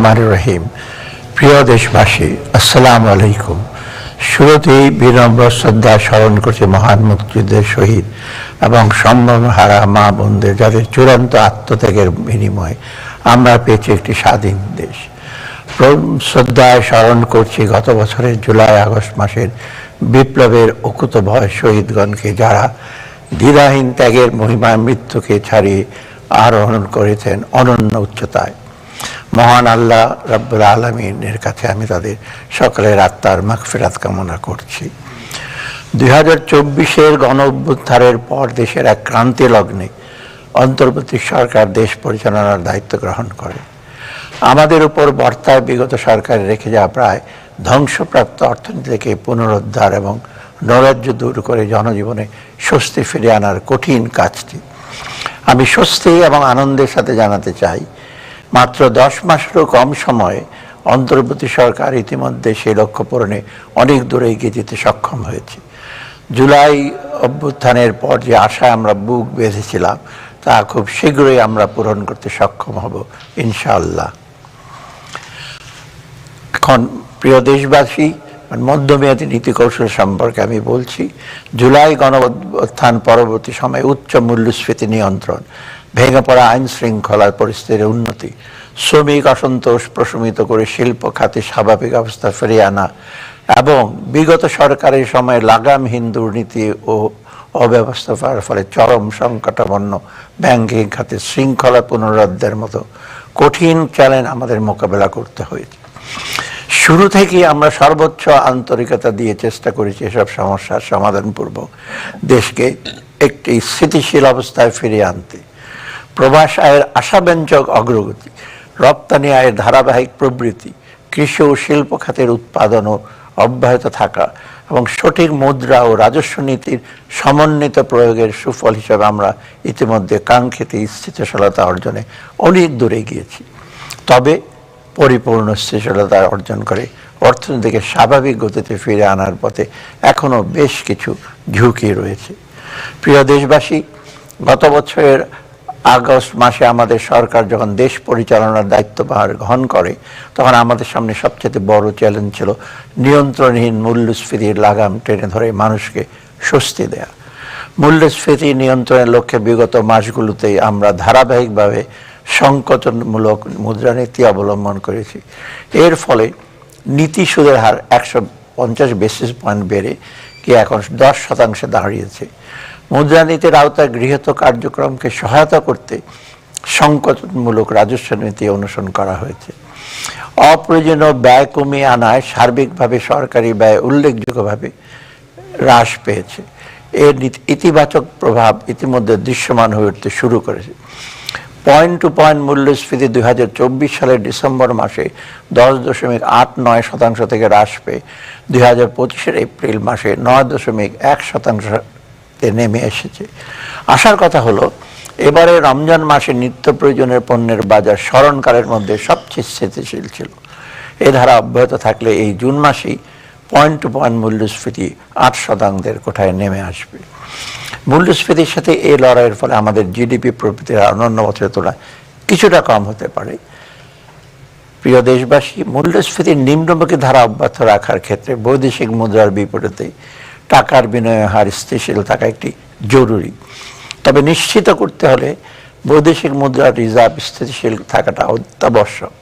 রহমান রহিম। প্রিয় দেশবাসী, আসসালামু আলাইকুম। শুরুতেই বিনম্র শ্রদ্ধা স্মরণ করছে মহান মুক্তিযুদ্ধের শহীদ এবং সম্ভ্রমহারা মা বোনদের যাদের চূড়ান্ত আত্মত্যাগের বিনিময়ে আমরা পেয়েছি একটি স্বাধীন দেশ। শ্রদ্ধায় স্মরণ করছি গত বছরের জুলাই, আগস্ট মাসের বিপ্লবের অকুত ভয় শহীদগণকে যারা দ্বিধাহীন ত্যাগের মহিমা মৃত্যুকে ছাড়িয়ে আরোহণ করেছেন অনন্য উচ্চতায়। মহান আল্লাহ রব্বুল আলমিনের কাছে আমি তাদের সকলের আত্মার মাগফিরাত কামনা করছি। দুই হাজার চব্বিশের গণ অভ্যুত্থানের পর দেশের এক ক্রান্তি লগ্নে অন্তর্বর্তী সরকার দেশ পরিচালনার দায়িত্ব গ্রহণ করে। আমাদের উপর বর্তায় বিগত সরকার রেখে যাওয়া প্রায় ধ্বংসপ্রাপ্ত অর্থনীতি থেকে পুনরুদ্ধার এবং নৈরাজ্য দূর করে জনজীবনে স্বস্তি ফিরে আনার কঠিন কাজটি। আমি স্বস্তি এবং আনন্দের সাথে জানাতে চাই মাত্র দশ মাসেরও কম সময়ে অন্তর্বর্তী সরকার ইতিমধ্যে সেই লক্ষ্য পূরণে অনেক দূরে এগিয়ে যেতে সক্ষম হয়েছে। জুলাই অভ্যুত্থানের পর যে আশায় আমরা বুক বেঁধেছিলাম, তা খুব শীঘ্রই আমরা পূরণ করতে সক্ষম হব, ইনশাআল্লাহ। এখন প্রিয় দেশবাসী, মধ্যমেয়াদী নীতি কৌশল সম্পর্কে আমি বলছি, জুলাই গণ পরবর্তী সময়ে উচ্চ মূল্যস্ফীতি নিয়ন্ত্রণ। ভেঙে পড়া আইন শৃঙ্খলার পরিস্থিতির উন্নতি। শ্রমিক অসন্তোষ প্রশমিত করে শিল্প খাতে স্বাভাবিক অবস্থা ফিরিয়ে আনা এবং বিগত সরকারের সময় লাগামহীন দুর্নীতি ও অব্যবস্থার ফলে চরম সংকটাপন্ন ব্যাংকিং খাতে শৃঙ্খলা পুনরুদ্ধারের মতো কঠিন চ্যালেঞ্জ আমাদের মোকাবেলা করতে হয়েছে। শুরু থেকেই আমরা সর্বোচ্চ আন্তরিকতা দিয়ে চেষ্টা করেছি এসব সমস্যার সমাধানপূর্বক দেশকে একটি স্থিতিশীল অবস্থায় ফিরিয়ে আনতে। প্রবাস আয়ের আশাব্যঞ্জক অগ্রগতি, রপ্তানি আয়ের ধারাবাহিক প্রবৃদ্ধি কৃষি ও শিল্প খাতের উৎপাদনও অব্যাহত থাকা এবং সঠিক মুদ্রা ও রাজস্ব নীতির সমন্বিত প্রয়োগের সুফল হিসেবে আমরা ইতিমধ্যে কাঙ্ক্ষিত স্থিতিশীলতা অর্জনে অনেক দূরে গিয়েছি তবে পরিপূর্ণ স্থিতিশীলতা অর্জন করে অর্থনীতিকে স্বাভাবিক গতিতে ফিরে আনার পথে এখনও বেশ কিছু ঝুঁকি রয়েছে। প্রিয় দেশবাসী, গত বছরের আগস্ট মাসে আমাদের সরকার যখন দেশ পরিচালনার দায়িত্বভার গ্রহণ করে, তখন আমাদের সামনে সবচেয়ে বড় চ্যালেঞ্জ ছিল নিয়ন্ত্রণহীন মূল্যস্ফীতির লাগাম টেনে ধরে মানুষকে স্বস্তি দেয়া। মূল্যস্ফীতি নিয়ন্ত্রণের লক্ষ্যে বিগত মাসগুলোতে আমরা ধারাবাহিকভাবে সংকোচনমূলক মুদ্রানীতি অবলম্বন করেছি। এর ফলে নীতি সুদের হার একশো পঞ্চাশ বেসিস পয়েন্ট বেড়ে কি এখন দশ শতাংশে দাঁড়িয়েছে। মুদ্রানীতির আওতায় গৃহীত কার্যক্রমকে সহায়তা করতে সংকটমূলক রাজস্ব নীতি অনুসরণ করা হয়েছে। অপ্রয়োজনীয় ব্যয় কমিয়ে আনায় সার্বিকভাবে সরকারি ব্যয় উল্লেখযোগ্যভাবে হ্রাস পেয়েছে। এর ইতিবাচক প্রভাব ইতিমধ্যে দৃশ্যমান হয়ে উঠতে শুরু করেছে। পয়েন্ট টু পয়েন্ট মূল্যস্ফীতি দুই হাজার চব্বিশ সালের ডিসেম্বর মাসে দশ দশমিক আট নয় শতাংশ থেকে হ্রাস পেয়ে দুই হাজার পঁচিশের এপ্রিল মাসে নয় দশমিক এক শতাংশতে নেমে এসেছে। আসার কথা হলো, এবারে রমজান মাসে নিত্য প্রয়োজনীয় পণ্যের বাজার স্মরণকালের মধ্যে সবচেয়ে স্থিতিশীল ছিল। এ ধারা অব্যাহত থাকলে এই জুন মাসেই পয়েন্ট টু পয়েন্ট মূল্যস্ফীতি আট শতাংশের কোঠায় নেমে আসবে। মূল্যস্ফীতির সাথে এই লড়াইয়ের ফলে আমাদের জিডিপি প্রবৃত্তির অন্যান্য বছরের তুলনায় কিছুটা কম হতে পারে। প্রিয় দেশবাসী, মূল্যস্ফীতির নিম্নমুখী ধারা অব্যাহত রাখার ক্ষেত্রে বৈদেশিক মুদ্রার বিপরীতে টাকার বিনিময় হার স্থিতিশীল থাকা একটি জরুরি। তবে নিশ্চিত করতে হলে বৈদেশিক মুদ্রার রিজার্ভ স্থিতিশীল থাকাটা অত্যাবশ্যক।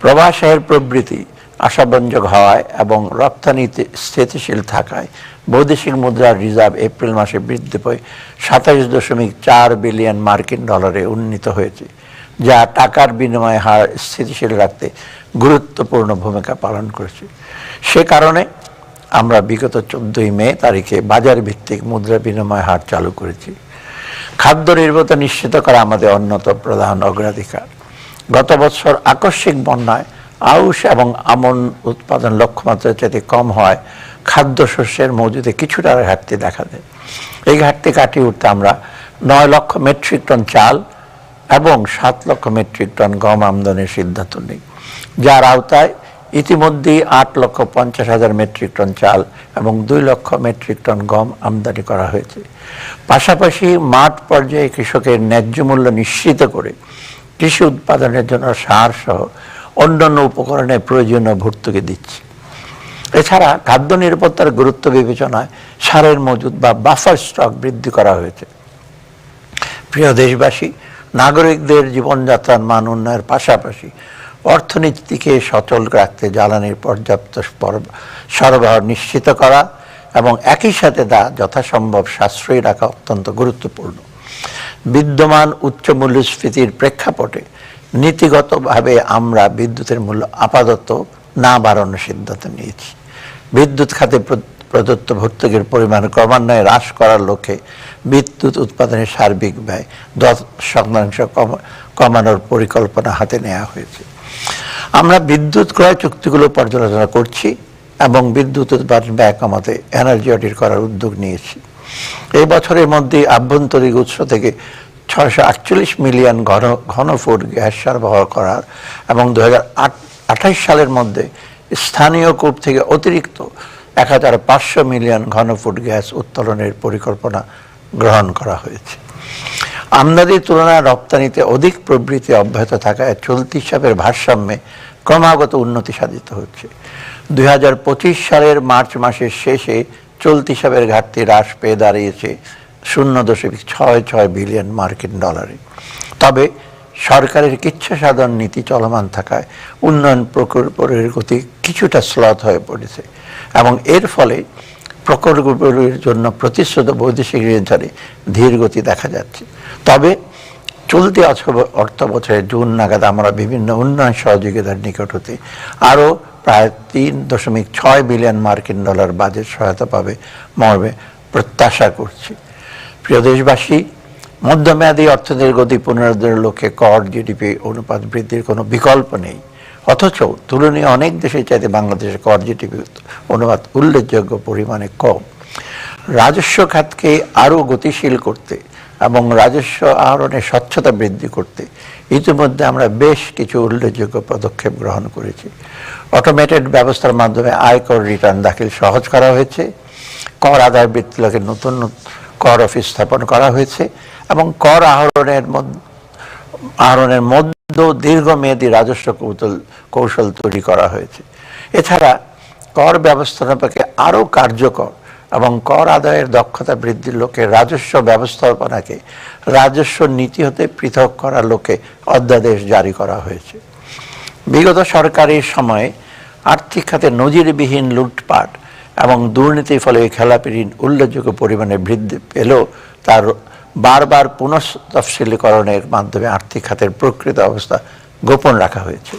প্রবাসের প্রবৃত্তি আশাব্যঞ্জক হওয়ায় এবং রপ্তানিতে স্থিতিশীল থাকায় বৈদেশিক মুদ্রার রিজার্ভ এপ্রিল মাসে বৃদ্ধি পেয়ে সাতাশ দশমিক চার বিলিয়ন মার্কিন ডলারে উন্নীত হয়েছে, যা টাকার বিনিময় হার স্থিতিশীল রাখতে গুরুত্বপূর্ণ ভূমিকা পালন করেছে। সে কারণে আমরা বিগত চোদ্দই মে তারিখে বাজার ভিত্তিক মুদ্রা বিনিময় হার চালু করেছি। খাদ্য নির্ভরতা নিশ্চিত করা আমাদের অন্যতম প্রধান অগ্রাধিকার। গত বছর আকস্মিক বন্যায় আউশ এবং আমন উৎপাদন লক্ষ্যমাত্রার চাইতে কম হয় খাদ্যশস্যের মজুদে কিছুটা ঘাটতি দেখা দেয়। এই ঘাটতি কাটিয়ে উঠতে আমরা নয় লক্ষ মেট্রিক টন চাল এবং সাত লক্ষ মেট্রিক টন গম আমদানির সিদ্ধান্ত নিই। যার আওতায় ইতিমধ্যেই আট লক্ষ পঞ্চাশ হাজার মেট্রিক টন চাল এবং দুই লক্ষ মেট্রিক টন গম আমদানি করা হয়েছে। পাশাপাশি মাঠ পর্যায়ে কৃষকের ন্যায্য মূল্য নিশ্চিত করে কৃষি উৎপাদনের জন্য সার সহ অন্যান্য উপকরণের প্রয়োজনীয় ভর্তুকি দিচ্ছে। এছাড়া খাদ্য নিরাপত্তার গুরুত্ব বিবেচনায় সারের মজুদ বা বাফার স্টক বৃদ্ধি করা হয়েছে। প্রিয় দেশবাসী, নাগরিকদের জীবনযাত্রার মান উন্নয়নের পাশাপাশি অর্থনীতিকে সচল রাখতে জ্বালানির পর্যাপ্ত সরবরাহ নিশ্চিত করা এবং একই সাথে তা যথাসম্ভব সাশ্রয়ী রাখা অত্যন্ত গুরুত্বপূর্ণ। বিদ্যমান উচ্চ মূল্যস্ফীতির প্রেক্ষাপটে নীতিগতভাবে আমরা বিদ্যুতের মূল্য আপাতত না বাড়ানোর সিদ্ধান্ত নিয়েছি। বিদ্যুৎ খাতে প্র- প্রদত্ত ভর্তুকির পরিমাণ ক্রমান্বয়ে হ্রাস করার লক্ষ্যে বিদ্যুৎ উৎপাদনের সার্বিক ব্যয় দশ শতাংশ কম- কমানোর পরিকল্পনা হাতে নেওয়া হয়েছে। আমরা বিদ্যুৎ ক্রয় চুক্তিগুলো পর্যালোচনা করছি এবং বিদ্যুৎ উৎপাদন ব্যয় কমাতে এনার্জি অডিট করার উদ্যোগ নিয়েছি। এই বছরের মধ্যে আভ্যন্তরিক উৎস থেকে ছয়শো আটচল্লিশ মিলিয়ন ঘন ঘনফুট গ্যাস সরবরাহ করার এবং দু আঠাশ সালের মধ্যে স্থানীয় কূপ থেকে অতিরিক্ত এক হাজার পাঁচশো মিলিয়ন গ্যাস উত্তোলনের পরিকল্পনা গ্রহণ করা হয়েছে। আমদানির তুলনায় রপ্তানিতে অধিক প্রবৃদ্ধি অব্যাহত থাকায় চলতি হিসাবের ভারসাম্যে ক্রমাগত উন্নতি সাধিত হচ্ছে। দু হাজার পঁচিশ সালের মার্চ মাসের শেষে চলতি হিসাবের ঘাটতি হ্রাস পেয়ে দাঁড়িয়েছে শূন্য দশমিক ছয় ছয় বিলিয়ন মার্কিন ডলারে। তবে সরকারের কিচ্ছা সাধন নীতি চলমান থাকায় উন্নয়ন প্রকল্পের গতি কিছুটা স্লথ হয়ে পড়েছে এবং এর ফলে প্রকল্পগুলির জন্য প্রতিশ্রুত বৈদেশিক ঋণধারে ধীর গতি দেখা যাচ্ছে। তবে চলতি অর্থ- বছরের জুন নাগাদ আমরা বিভিন্ন উন্নয়ন সহযোগিতার নিকট হতে আরও প্রায় তিন দশমিক ছয় বিলিয়ন মার্কিন ডলার বাজেট সহায়তা পাবে মর্মে প্রত্যাশা করছি। প্রিয় দেশবাসী, মধ্যমেয়াদী অর্থনীতির গতি পুনরুদ্ধারের লক্ষ্যে কর, জিডিপি অনুপাত বৃদ্ধির কোনো বিকল্প নেই। অথচ তুলনীয় অনেক দেশের চাইতে বাংলাদেশের কর জিডিপি অনুপাত উল্লেখযোগ্য পরিমাণে কম। রাজস্ব খাতকে আরও গতিশীল করতে এবং রাজস্ব আহরণের স্বচ্ছতা বৃদ্ধি করতে ইতিমধ্যে আমরা বেশ কিছু উল্লেখযোগ্য পদক্ষেপ গ্রহণ করেছি। অটোমেটেড ব্যবস্থার মাধ্যমে আয়কর রিটার্ন দাখিল সহজ করা হয়েছে। কর আদায় বৃত্তিলাকে নতুন কর অফিস স্থাপন করা হয়েছে এবং কর আহরণের মধ্যে আহরণের মধ্য দীর্ঘমেয়াদী রাজস্ব কৌশল কৌশল তৈরি করা হয়েছে। এছাড়া কর ব্যবস্থাপনাকে আরও কার্যকর এবং কর আদায়ের দক্ষতা বৃদ্ধির লক্ষ্যে রাজস্ব ব্যবস্থাপনাকে রাজস্ব নীতি হতে পৃথক করার লক্ষ্যে অধ্যাদেশ জারি করা হয়েছে। বিগত সরকারের সময়ে আর্থিক খাতে নজিরবিহীন লুটপাট এবং দুর্নীতির ফলে খেলাপি ঋণ উল্লেখযোগ্য পরিমাণে বৃদ্ধি পেলেও তার বারবার পুনঃতফসিলীকরণের মাধ্যমে আর্থিক খাতের প্রকৃত অবস্থা গোপন রাখা হয়েছিল।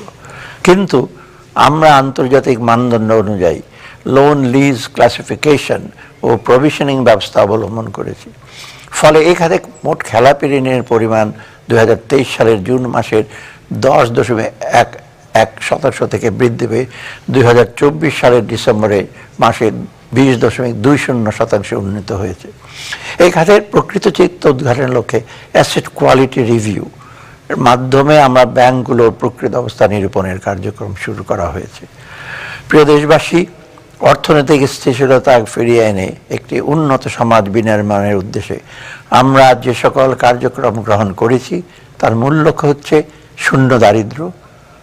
কিন্তু আমরা আন্তর্জাতিক মানদণ্ড অনুযায়ী লোন লিজ ক্লাসিফিকেশন ও প্রভিশনিং ব্যবস্থা অবলম্বন করেছি। ফলে এই খাতে মোট খেলাপি ঋণের পরিমাণ দু হাজার তেইশ সালের জুন মাসের দশ দশমিক এক এক শতাংশ থেকে বৃদ্ধি পেয়ে দুই হাজার চব্বিশ সালের ডিসেম্বরে মাসে বিশ দশমিক দুই শূন্য শতাংশে উন্নীত হয়েছে। এই খাতের প্রকৃত চিত্ত উদ্ঘাটনের লক্ষ্যে অ্যাসেট কোয়ালিটি রিভিউ এর মাধ্যমে আমরা ব্যাংকগুলোর প্রকৃত অবস্থা নিরূপণের কার্যক্রম শুরু করা হয়েছে। প্রিয় দেশবাসী, অর্থনৈতিক স্থিতিশীলতা ফিরিয়ে এনে একটি উন্নত সমাজ বিনির্মাণের উদ্দেশ্যে আমরা যে সকল কার্যক্রম গ্রহণ করেছি, তার মূল লক্ষ্য হচ্ছে শূন্য দারিদ্র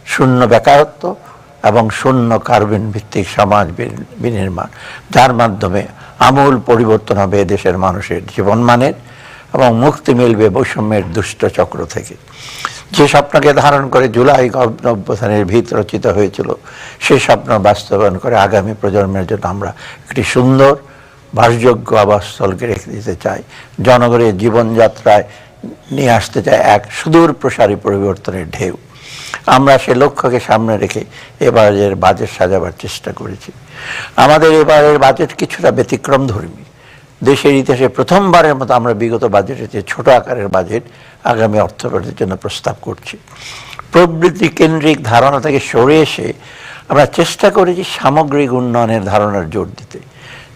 শূন্য বেকারত্ব এবং শূন্য কার্বন ভিত্তিক সমাজ বিনির্মাণ, যার মাধ্যমে আমূল পরিবর্তন হবে দেশের মানুষের জীবনমানের এবং মুক্তি মিলবে বৈষম্যের দুষ্ট চক্র থেকে। যে স্বপ্নকে ধারণ করে জুলাই অভ্যুত্থানের ভিত রচিত হয়েছিল সেই স্বপ্ন বাস্তবায়ন করে আগামী প্রজন্মের জন্য আমরা একটি সুন্দর বাসযোগ্য আবাসস্থলকে রেখে দিতে চাই। জনগণের জীবনযাত্রায় নিয়ে আসতে চাই এক সুদূর প্রসারী পরিবর্তনের ঢেউ। আমরা সে লক্ষ্যকে সামনে রেখে এবারের বাজেট সাজাবার চেষ্টা করেছি। আমাদের এবারের বাজেট কিছুটা ব্যতিক্রম ধর্মী। দেশের ইতিহাসে প্রথমবারের মতো আমরা বিগত বাজেটের যে ছোট আকারের বাজেট আগামী অর্থবছরের জন্য প্রস্তাব করছি। প্রবৃত্তি কেন্দ্রিক ধারণা থেকে সরে এসে আমরা চেষ্টা করেছি সামগ্রিক উন্নয়নের ধারণার জোর দিতে।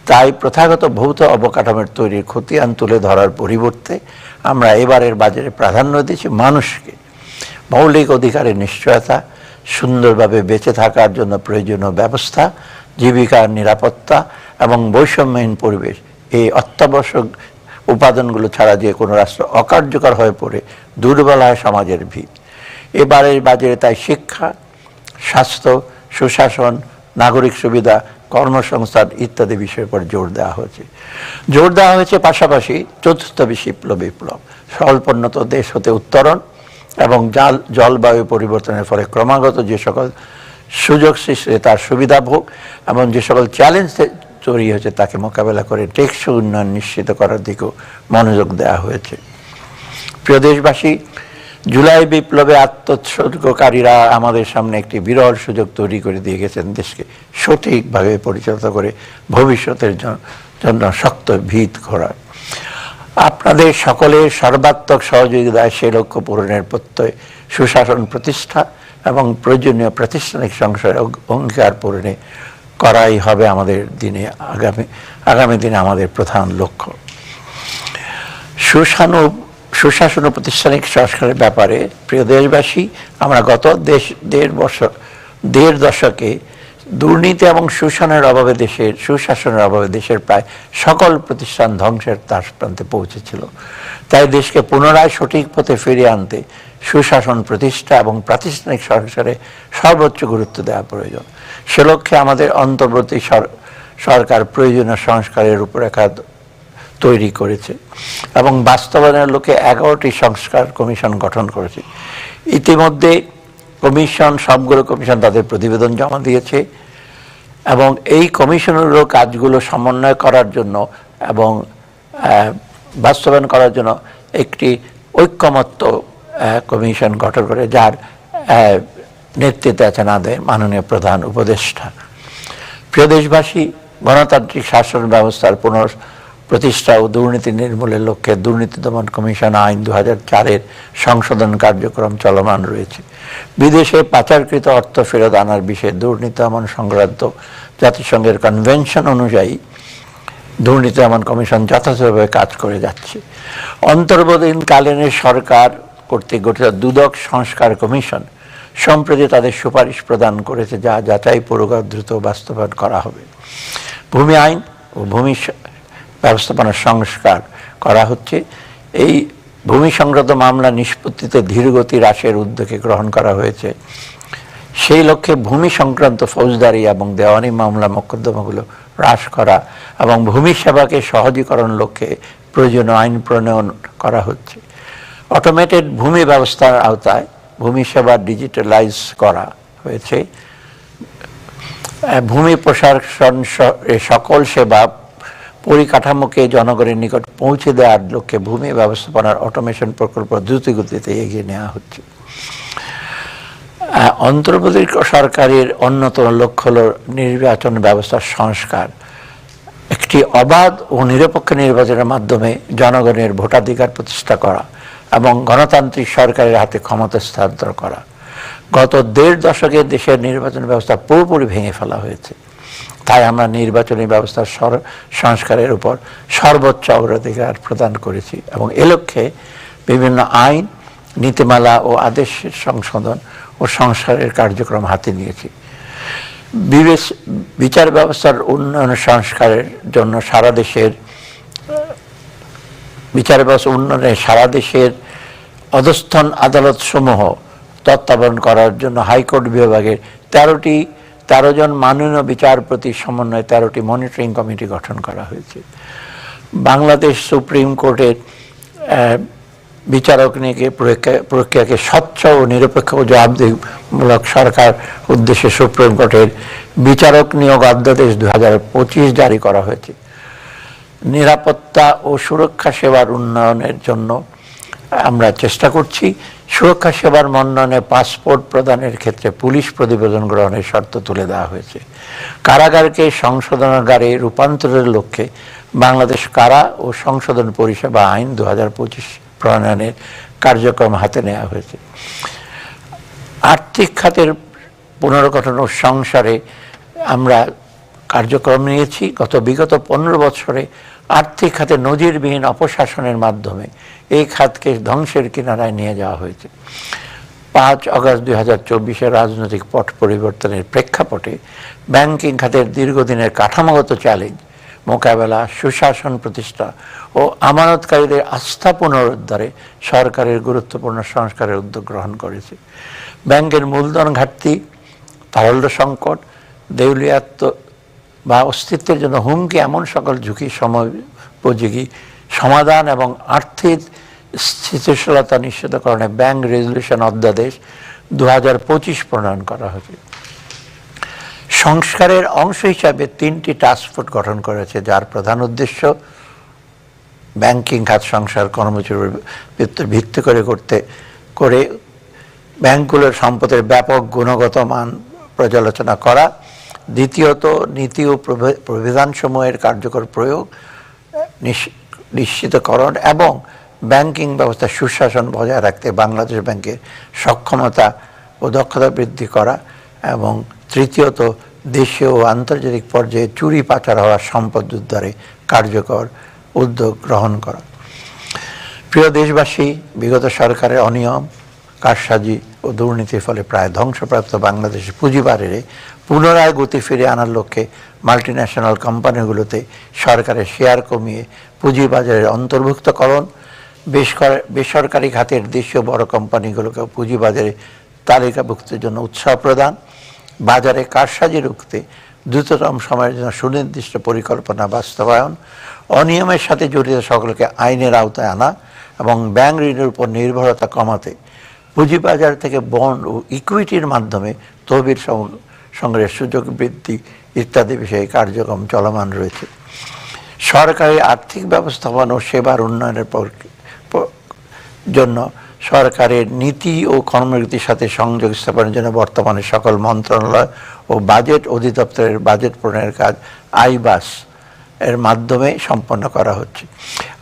তাই প্রথাগত ভৌত অবকাঠামোর তৈরির খতিয়ান তুলে ধরার পরিবর্তে আমরা এবারের বাজারে প্রাধান্য দিয়েছি মানুষকে। মৌলিক অধিকারের নিশ্চয়তা, সুন্দরভাবে বেঁচে থাকার জন্য প্রয়োজনীয় ব্যবস্থা, জীবিকার নিরাপত্তা এবং বৈষম্যহীন পরিবেশ। এই অত্যাবশ্যক উপাদানগুলো ছাড়া যে কোনো রাষ্ট্র অকার্যকর হয়ে পড়ে, দুর্বল হয় সমাজের ভিত। এবারের বাজারে তাই শিক্ষা, স্বাস্থ্য, সুশাসন, নাগরিক সুবিধা, কর্মসংস্থান ইত্যাদি বিষয়ের উপর জোর দেওয়া হয়েছে। জোর দেওয়া হয়েছে পাশাপাশি চতুর্থ বিপ্লব বিপ্লব। স্বল্পোন্নত দেশ হতে উত্তরণ এবং জাল, জলবায়ু পরিবর্তনের ফলে ক্রমাগত যে সকল সুযোগ সৃষ্টি, তার সুবিধা ভোগ এবং যে সকল চ্যালেঞ্জ তৈরি হয়েছে, তাকে মোকাবেলা করে টেকসই উন্নয়ন নিশ্চিত করার দিকেও মনোযোগ দেওয়া হয়েছে। প্রিয় দেশবাসী, জুলাই বিপ্লবে আত্মোৎসর্গকারীরা আমাদের সামনে একটি বিরল সুযোগ তৈরি করে দিয়ে গেছেন দেশকে সঠিকভাবে পরিচালিত করে ভবিষ্যতের জন্য শক্ত ভিত ঘোরার আপনাদের সকলের সর্বাত্মক সহযোগিতায় সে লক্ষ্য পূরণের প্রত্যয়, সুশাসন প্রতিষ্ঠা এবং প্রয়োজনীয় প্রাতিষ্ঠানিক অঙ্গ- অঙ্গীকার পূরণে করাই হবে আমাদের দিনে আগামী আগামী দিনে আমাদের প্রধান লক্ষ্য। সুশানু, সুশাসন ও প্রাতিষ্ঠানিক সংস্কারের ব্যাপারে প্রিয় দেশবাসী, আমরা গত দেশ, দেড় বছর, দেড় দশকে দুর্নীতি এবং সুশাসনের অভাবে দেশের, সুশাসনের অভাবে দেশের প্রায় সকল প্রতিষ্ঠান ধ্বংসের তার প্রান্তে পৌঁছেছিল। তাই দেশকে পুনরায় সঠিক পথে ফিরিয়ে আনতে সুশাসন প্রতিষ্ঠা এবং প্রাতিষ্ঠানিক সংস্কারে সর্বোচ্চ গুরুত্ব দেওয়া প্রয়োজন। সে লক্ষ্যে আমাদের অন্তর্বর্তী সরকার প্রয়োজনীয় সংস্কারের রূপরেখা তৈরি করেছে এবং বাস্তবায়নের লোকে এগারোটি সংস্কার কমিশন গঠন করেছে। ইতিমধ্যে কমিশন, সবগুলো কমিশন তাদের প্রতিবেদন জমা দিয়েছে এবং এই কমিশনেরও কাজগুলো সমন্বয় করার জন্য এবং বাস্তবায়ন করার জন্য একটি ঐক্যমত্য কমিশন গঠন করে যার নেতৃত্বে আছেন আদের মাননীয় প্রধান উপদেষ্টা। প্রিয় দেশবাসী, গণতান্ত্রিক শাসন ব্যবস্থার পুনর প্রতিষ্ঠা ও দুর্নীতি নির্মূলের লক্ষ্যে দুর্নীতি দমন কমিশন আইন দু হাজার চারের সংশোধন কার্যক্রম চলমান রয়েছে। বিদেশে পাচারকৃত অর্থ ফেরত আনার বিষয়ে দুর্নীতি দমন সংক্রান্ত জাতিসংঘের কনভেনশন অনুযায়ী দুর্নীতি দমন কমিশন যথাযথভাবে কাজ করে যাচ্ছে। অন্তর্বর্তীকালীন সরকার কর্তৃক গঠিত দুদক সংস্কার কমিশন সম্প্রতি তাদের সুপারিশ প্রদান করেছে যা যাচাই পূর্বক দ্রুত বাস্তবায়ন করা হবে। ভূমি আইন ও ভূমি ব্যবস্থাপনার সংস্কার করা হচ্ছে। এই ভূমি সংক্রান্ত মামলা নিষ্পত্তিতে ধীরগতি হ্রাসের উদ্যোগে গ্রহণ করা হয়েছে। সেই লক্ষ্যে ভূমি সংক্রান্ত ফৌজদারি এবং দেওয়ানি মামলা মোকদ্দমাগুলো হ্রাস করা এবং ভূমি সেবাকে সহজীকরণ লক্ষ্যে প্রয়োজনীয় আইন প্রণয়ন করা হচ্ছে। অটোমেটেড ভূমি ব্যবস্থার আওতায় ভূমি সেবা ডিজিটালাইজ করা হয়েছে। ভূমি প্রশাসন সকল সেবা পরিকাঠামোকে জনগণের নিকট পৌঁছে দেওয়ার লক্ষ্যে ভূমি ব্যবস্থাপনার অটোমেশন প্রকল্প দ্রুতগতিতে এগিয়ে নেওয়া হচ্ছে। অন্তর্বর্তী সরকারের অন্যতম লক্ষ্য হল নির্বাচন ব্যবস্থার সংস্কার। একটি অবাধ ও নিরপেক্ষ নির্বাচনের মাধ্যমে জনগণের ভোটাধিকার প্রতিষ্ঠা করা এবং গণতান্ত্রিক সরকারের হাতে ক্ষমতা স্থানান্তর করা। গত দেড় দশকে দেশের নির্বাচন ব্যবস্থা পুরোপুরি ভেঙে ফেলা হয়েছে। তাই আমরা নির্বাচনী ব্যবস্থার সংস্কারের উপর সর্বোচ্চ অগ্রাধিকার প্রদান করেছি এবং এ লক্ষ্যে বিভিন্ন আইন, নীতিমালা ও আদেশের সংশোধন ও সংস্কারের কার্যক্রম হাতে নিয়েছি। বিবেচ বিচার ব্যবস্থার উন্নয়ন সংস্কারের জন্য সারা দেশের বিচার ব্যবস্থা উন্নয়নে সারা দেশের অধস্থন আদালত সমূহ তত্ত্বাবধান করার জন্য হাইকোর্ট বিভাগের তেরোটি তেরো জন মাননীয় বিচারপতি সমন্বয়ে তেরোটি মনিটরিং কমিটি গঠন করা হয়েছে। বাংলাদেশ সুপ্রিম কোর্টের বিচারক নিয়ে প্রক্রিয়া- প্রক্রিয়াকে স্বচ্ছ ও নিরপেক্ষ ও জবাবদিহিমূলক সরকার উদ্দেশ্যে সুপ্রিম কোর্টের বিচারক নিয়োগ অধ্যাদেশ দু হাজার পঁচিশ জারি করা হয়েছে। নিরাপত্তা ও সুরক্ষা সেবার উন্নয়নের জন্য আমরা চেষ্টা করছি সুরক্ষা সেবার মন্নয়নে পাসপোর্ট প্রদানের ক্ষেত্রে পুলিশ প্রতিবেদন গ্রহণের শর্ত তুলে দেওয়া হয়েছে। কারাগারকে সংশোধনাগারে রূপান্তরের লক্ষ্যে বাংলাদেশ কারা ও সংশোধন পরিষেবা আইন দু হাজার পঁচিশ প্রণয়নের কার্যক্রম হাতে নেওয়া হয়েছে। আর্থিক খাতের পুনর্গঠন ও সংসারে আমরা কার্যক্রম নিয়েছি। গত বিগত পনেরো বছরে আর্থিক খাতে নজিরবিহীন অপশাসনের মাধ্যমে এই খাতকে ধ্বংসের কিনারায় নিয়ে যাওয়া হয়েছে। পাঁচ আগস্ট দুই হাজার চব্বিশের রাজনৈতিক পট পরিবর্তনের প্রেক্ষাপটে ব্যাংকিং খাতের দীর্ঘদিনের কাঠামোগত চ্যালেঞ্জ, মোকাবেলা, সুশাসন প্রতিষ্ঠা ও আমানতকারীদের আস্থা পুনরুদ্ধারে সরকারের গুরুত্বপূর্ণ সংস্কারের উদ্যোগ গ্রহণ করেছে। ব্যাংকের মূলধন ঘাটতি, তারল্য সংকট দেউলিয়াত্ম বা অস্তিত্বের জন্য হুমকি এমন সকল ঝুঁকি সময়োপযোগী সমাধান এবং আর্থিক স্থিতিশীলতা নিশ্চিতকরণে ব্যাংক রেজলিউশন অধ্যাদেশ দু হাজার পঁচিশ প্রণয়ন করা হয়েছে। সংস্কারের অংশ হিসাবে তিনটি টাস্কফোর্স গঠন করেছে, যার প্রধান উদ্দেশ্য ব্যাংকিং, খাত সংসার কর্মচারীর ভিত্তি করে করতে, করে ব্যাংকগুলোর সম্পদের ব্যাপক গুণগত মান পর্যালোচনা করা দ্বিতীয়ত, নীতি ও প্রবিধানসমূহের কার্যকর প্রয়োগ নিশ- নিশ্চিতকরণ এবং ব্যাংকিং ব্যবস্থা সুশাসন বজায় রাখতে বাংলাদেশ ব্যাংকের সক্ষমতা ও দক্ষতা বৃদ্ধি করা এবং তৃতীয়ত, দেশীয় ও আন্তর্জাতিক পর্যায়ে চুরি পাচার হওয়া সম্পদ উদ্ধারে কার্যকর উদ্যোগ গ্রহণ করা। প্রিয় দেশবাসী, বিগত সরকারের অনিয়ম, কারসাজি ও দুর্নীতির ফলে প্রায় ধ্বংসপ্রাপ্ত বাংলাদেশের পুঁজিবাজারে পুনরায় গতি ফিরিয়ে আনার লক্ষ্যে মাল্টিন্যাশনাল কোম্পানিগুলোতে সরকারের শেয়ার কমিয়ে পুঁজিবাজারের অন্তর্ভুক্তকরণ, বেসরকারি খাতের দেশীয় বড় কোম্পানিগুলোকে পুঁজিবাজারে তালিকাভুক্তির জন্য উৎসাহ প্রদান, বাজারে কারসাজি রুখতে দ্রুততম সময়ের জন্য সুনির্দিষ্ট পরিকল্পনা বাস্তবায়ন, অনিয়মের সাথে জড়িত সকলকে আইনের আওতায় আনা এবং ব্যাংক ঋণের উপর নির্ভরতা কমাতে পুঁজিবাজার থেকে বন্ড ও ইকুইটির মাধ্যমে তহবিল সংগ্রহের সুযোগ বৃদ্ধি ইত্যাদি বিষয়ে কার্যক্রম চলমান রয়েছে। সরকারি আর্থিক ব্যবস্থাপনা ও সেবার উন্নয়নের জন্য সরকারের নীতি ও কর্মনীতির সাথে সংযোগ স্থাপনের জন্য বর্তমানে সকল মন্ত্রণালয় ও বাজেট অধিদপ্তরের বাজেট প্রণয়নের কাজ আইবাস এর মাধ্যমে সম্পন্ন করা হচ্ছে।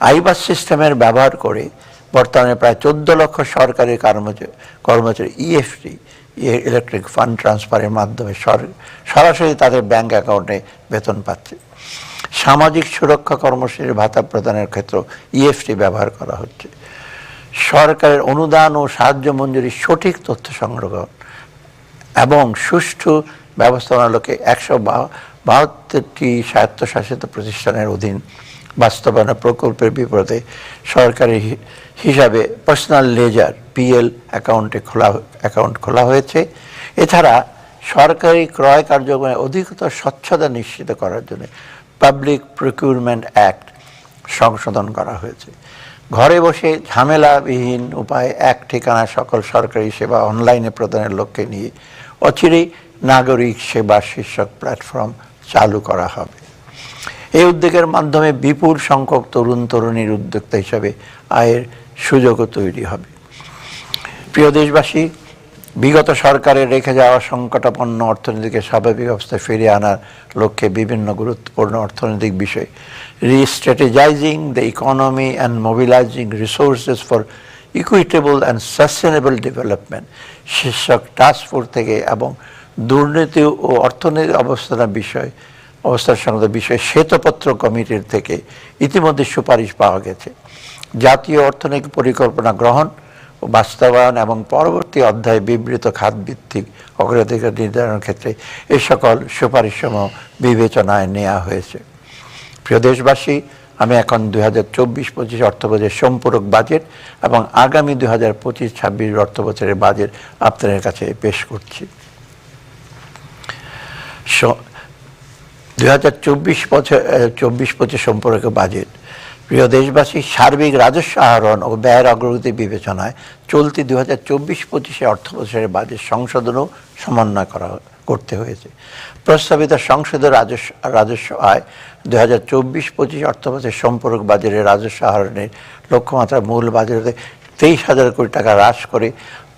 আইবাস সিস্টেমের ব্যবহার করে বর্তমানে প্রায় চোদ্দ লক্ষ সরকারি কর্মচারী কর্মচারী E ইএফটি ইলেকট্রিক ফান্ড ট্রান্সফারের মাধ্যমে সর- সরাসরি তাদের ব্যাংক অ্যাকাউন্টে বেতন পাচ্ছে। সামাজিক সুরক্ষা কর্মসূচির ভাতা প্রদানের ক্ষেত্রে ইএফটি ব্যবহার করা হচ্ছে। সরকারের অনুদান ও সাহায্য মঞ্জুরির সঠিক তথ্য সংগ্রহ এবং সুষ্ঠু ব্যবস্থাপনার লক্ষ্যে একশো বাহাত্তরটি স্বায়ত্তশাসিত প্রতিষ্ঠানের অধীন বাস্তবায়ন প্রকল্পের বিপরীতে সরকারি হিসাবে পার্সোনাল লেজার পিএল অ্যাকাউন্টে খোলা অ্যাকাউন্ট খোলা হয়েছে। এছাড়া সরকারি ক্রয় কার্যক্রমে অধিকতর স্বচ্ছতা নিশ্চিত করার জন্য পাবলিক প্রকিউরমেন্ট অ্যাক্ট সংশোধন করা হয়েছে। ঘরে বসে ঝামেলাবিহীন উপায়ে এক ঠিকানা সকল সরকারি সেবা অনলাইনে প্রদানের লক্ষ্যে নিয়ে অচিরেই নাগরিক সেবা শীর্ষক প্ল্যাটফর্ম চালু করা হবে। এই উদ্যোগের মাধ্যমে বিপুল সংখ্যক তরুণ, তরুণীর উদ্যোক্তা হিসাবে আয়ের সুযোগও তৈরি হবে। প্রিয় দেশবাসী, বিগত সরকারের রেখে যাওয়া সংকটাপন্ন অর্থনীতিকে স্বাভাবিক অবস্থায় ফিরিয়ে আনার লক্ষ্যে বিভিন্ন গুরুত্বপূর্ণ অর্থনৈতিক বিষয়। Restrategising the economy and mobilising resources for equitable and sustainable development শীর্ষক টাস্কফোর্স থেকে এবং দুর্নীতি ও অর্থনৈতিক অবস্থানের বিষয় অবস্থার সংক্রান্ত বিষয়ে শ্বেতপত্র কমিটির থেকে ইতিমধ্যে সুপারিশ পাওয়া গেছে। জাতীয় অর্থনৈতিক পরিকল্পনা গ্রহণ, বাস্তবায়ন এবং পরবর্তী অধ্যায়ে বিবৃত খাতভিত্তিক অগ্রাধিকার নির্ধারণের ক্ষেত্রে এই সকল সুপারিশসমূহ বিবেচনায় নেওয়া হয়েছে। প্রিয় দেশবাসী, আমি এখন দুই হাজার চব্বিশ পঁচিশ অর্থবছরের সম্পূরক বাজেট এবং আগামী দুই হাজার পঁচিশ ছাব্বিশ অর্থবছরের বাজেট আপনাদের কাছে পেশ করছি। দুই হাজার চব্বিশ বছর চব্বিশ পঁচিশ সম্পর্কে বাজেট। প্রিয় দেশবাসী, সার্বিক রাজস্ব আহরণ ও ব্যয়ের অগ্রগতি বিবেচনায় চলতি দুই হাজার চব্বিশ পঁচিশে অর্থ বছরের বাজেট সংশোধনও সমন্বয় করা, করতে হয়েছে। প্রস্তাবিত সংসদের রাজস্ব রাজস্ব আয় দুই হাজার চব্বিশ পঁচিশ অর্থ বছর সম্পর্ক বাজারের রাজস্ব আহরণের লক্ষ্যমাত্রা মূল বাজারে তেইশ হাজার কোটি টাকা হ্রাস করে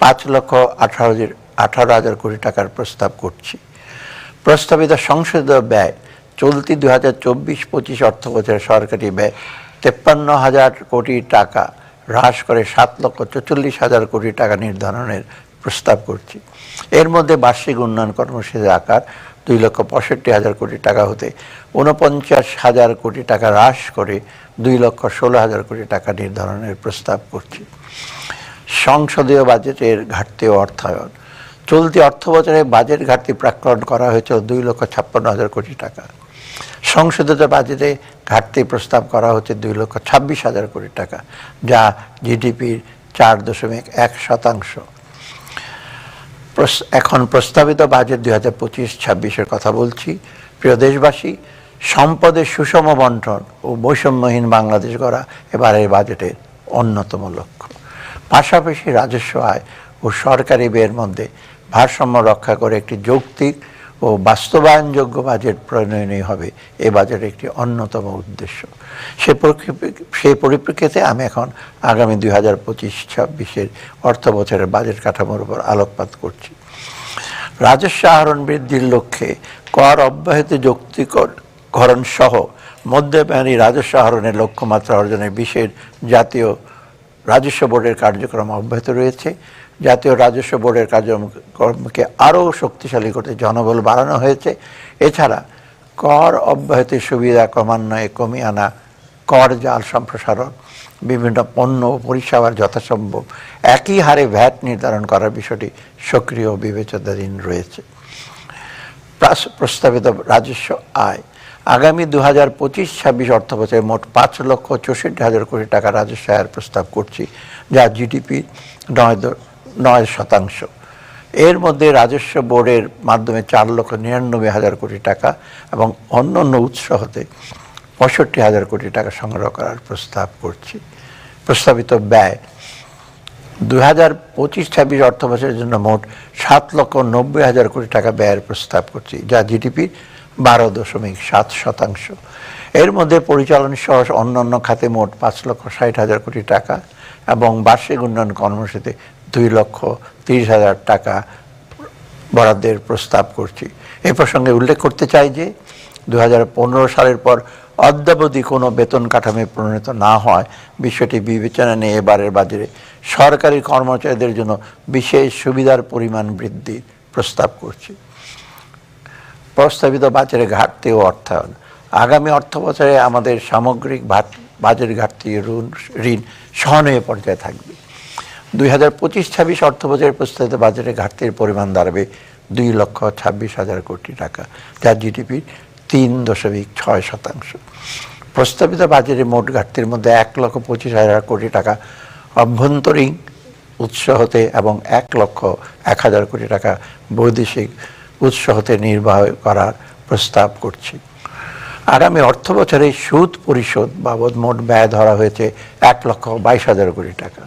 পাঁচ লক্ষ আঠারো হাজার আঠারো হাজার কোটি টাকার প্রস্তাব করছি। প্রস্তাবিত সংসদীয় ব্যয় চলতি দু হাজার চব্বিশ পঁচিশ অর্থ বছরের সরকারি ব্যয় তেপ্পান্ন হাজার কোটি টাকা। হ্রাস করে সাত লক্ষ চল্লিশ হাজার কোটি টাকা নির্ধারণের প্রস্তাব করছি। এর মধ্যে বার্ষিক উন্নয়ন কর্মসূচির আকার দুই লক্ষ পঁয়ষট্টি হাজার কোটি টাকা হতে ঊনপঞ্চাশ হাজার কোটি টাকা হ্রাস করে দুই লক্ষ ষোলো হাজার কোটি টাকা নির্ধারণের প্রস্তাব করছি। সংসদীয় বাজেটের ঘাটতি অর্থায়ন। চলতি অর্থ বছরে বাজেট ঘাটতি প্রাক্কলন করা হয়েছে দুই লক্ষ ছাপ্পান্ন হাজার কোটি টাকা। সংশোধিত বাজেটে ঘাটতি প্রস্তাব করা হচ্ছে দুই লক্ষ ছাব্বিশ হাজার কোটি টাকা, যা জিডিপির চার দশমিক এক শতাংশ। এখন প্রস্তাবিত বাজেট দুই হাজার পঁচিশ ছাব্বিশের কথা বলছি। প্রিয় দেশবাসী, সম্পদের সুষম বন্টন ও বৈষম্যহীন বাংলাদেশ গড়া এবারের বাজেটের অন্যতম লক্ষ্য। পাশাপাশি রাজস্ব আয় ও সরকারি ব্যয়ের মধ্যে ভারসাম্য রক্ষা করে একটি যৌক্তিক ও বাস্তবায়নযোগ্য বাজেট প্রণয়নই হবে। এ বাজেটের একটি অন্যতম উদ্দেশ্য। সে সেই পরিপ্রেক্ষিতে আমি এখন আগামী দুই হাজার পঁচিশ ছাব্বিশের অর্থ বছরের বাজেট কাঠামোর উপর আলোকপাত করছি। রাজস্ব আহরণ বৃদ্ধির লক্ষ্যে কর অব্যাহতি যৌক্তিকরণ সহ মধ্যমেয়াদী রাজস্ব আহরণের লক্ষ্যমাত্রা অর্জনের বিশেষ জাতীয় রাজস্ব বোর্ডের কার্যক্রম অব্যাহত রয়েছে। জাতীয় রাজস্ব বোর্ডের কার্যক্রমকে আরও শক্তিশালী করতে জনবল বাড়ানো হয়েছে। এছাড়া কর অব্যাহতির সুবিধা ক্রমান্বয়ে কমিয়ে আনা, কর জাল সম্প্রসারণ, বিভিন্ন পণ্য ও পরিষেবার যথাসম্ভব একই হারে ভ্যাট নির্ধারণ করার বিষয়টি সক্রিয় বিবেচনাধীন রয়েছে। প্রস্তাবিত রাজস্ব আয় আগামী দু হাজার পঁচিশ ছাব্বিশ অর্থ বছরে মোট পাঁচ লক্ষ চৌষট্টি হাজার কোটি টাকা রাজস্ব আয়ের প্রস্তাব করছি, যা জিডিপি নয় নয় শতাংশ। এর মধ্যে রাজস্ব বোর্ডের মাধ্যমে চার লক্ষ নিরানব্বই হাজার কোটি টাকা এবং অন্য অন্য উৎস হতে পঁয়ষট্টি হাজার কোটি টাকা সংগ্রহ করার প্রস্তাব করছি। প্রস্তাবিত ব্যয় দুই হাজার পঁচিশ ছাব্বিশ অর্থ বছরের জন্য মোট সাত লক্ষ নব্বই হাজার কোটি টাকা ব্যয়ের প্রস্তাব করছি, যা জিডিপির বারো দশমিক সাত শতাংশ। এর মধ্যে পরিচালন সহ অন্যান্য খাতে মোট পাঁচ লক্ষ ষাট হাজার কোটি টাকা এবং বার্ষিক উন্নয়ন কর্মসূচিতে দুই লক্ষ তিরিশ হাজার টাকা বরাদ্দের প্রস্তাব করছি। এ প্রসঙ্গে উল্লেখ করতে চাই যে দু হাজার পনেরো সালের পর অদ্যাবধি কোনো বেতন কাঠামো প্রণীত না হয় বিষয়টি বিবেচনা নিয়ে এবারের বাজারে সরকারি কর্মচারীদের জন্য বিশেষ সুবিধার পরিমাণ বৃদ্ধির প্রস্তাব করছি। প্রস্তাবিত বাজারে ঘাটতি ও অর্থায়ন। আগামী অর্থ বছরে আমাদের সামগ্রিক বাজার ঘাটতি ঋণ ঋণ সহনীয় পর্যায়ে থাকবে। দুই হাজার পঁচিশ, ছাব্বিশ অর্থ বছরের প্রস্তাবিত বাজারে ঘাটতির পরিমাণ দাঁড়াবে দুই লক্ষ ছাব্বিশ হাজার কোটি টাকা। যা জিডিপির তিন দশমিক ছয় শতাংশ। প্রস্তাবিত বাজারে মোট ঘাটতির মধ্যে এক লক্ষ পঁচিশ হাজার কোটি টাকা অভ্যন্তরীণ উৎস হতে এবং এক লক্ষ এক হাজার কোটি টাকা বৈদেশিক উৎস হতে নির্বাহ করার প্রস্তাব করছে। আগামী অর্থ বছরে সুদ পরিশোধ বাবদ মোট ব্যয় ধরা হয়েছে এক লক্ষ বাইশ হাজার কোটি টাকা।